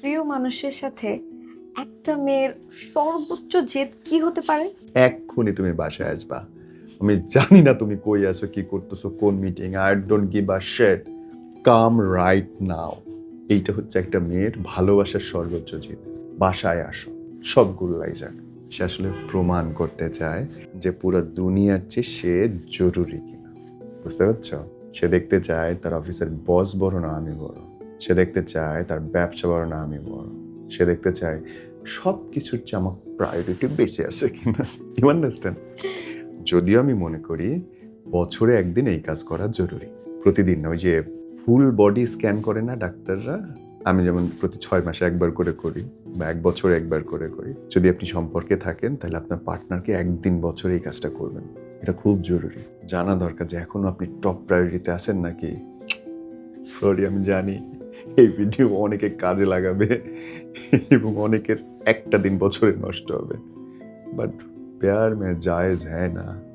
প্রিয় মানুষের সাথে একটা মেয়ের সর্বোচ্চ জেদ কি হতে পারে? এক্ষুনি তুমি বাসায় আসবা। আমি জানি না তুমি কই আছো, কি করতেছো, কোন meeting I don't give a shit come right নাও এইটা হচ্ছে একটা মেয়ের ভালোবাসার সর্বোচ্চ জিত বাসায় আসো। সব গুল্লাই যাক। সে আসলে প্রমাণ করতে চায় যে পুরো দুনিয়ার চেয়ে সে জরুরি কিনা। বুঝতে পারছ? সে দেখতে চায় তার অফিসের বস বড় না, আমি বড়। সে দেখতে চায় তার ব্যবসা বড় না আমি বড়। সে দেখতে চায় সব কিছুর চেয়ে আমার প্রায়োরিটি বেঁচে আছে কিনা। আন্ডারস্ট্যান্ড যদিও আমি মনে করি বছরে একদিন এই কাজ করা জরুরি। প্রতিদিন ওই যে ফুল বডি স্ক্যান করে না ডাক্তাররা? আমি যেমন প্রতি ছয় মাসে একবার করে করি বা এক বছরে একবার করে করি। যদি আপনি সম্পর্কে থাকেন, তাহলে আপনার পার্টনারকে একদিন বছরে এই কাজটা করবেন। এটা খুব জরুরি। জানা দরকার যে এখনও আপনি টপ প্রায়োরিটিতে আছেন নাকি? সরি আমি জানি। এই ভিডিও অনেকে কাজে লাগাবে এবং অনেকের একটা দিন বছরে নষ্ট হবে। বাট প্যার মে জায়েজ হ্যাঁ না?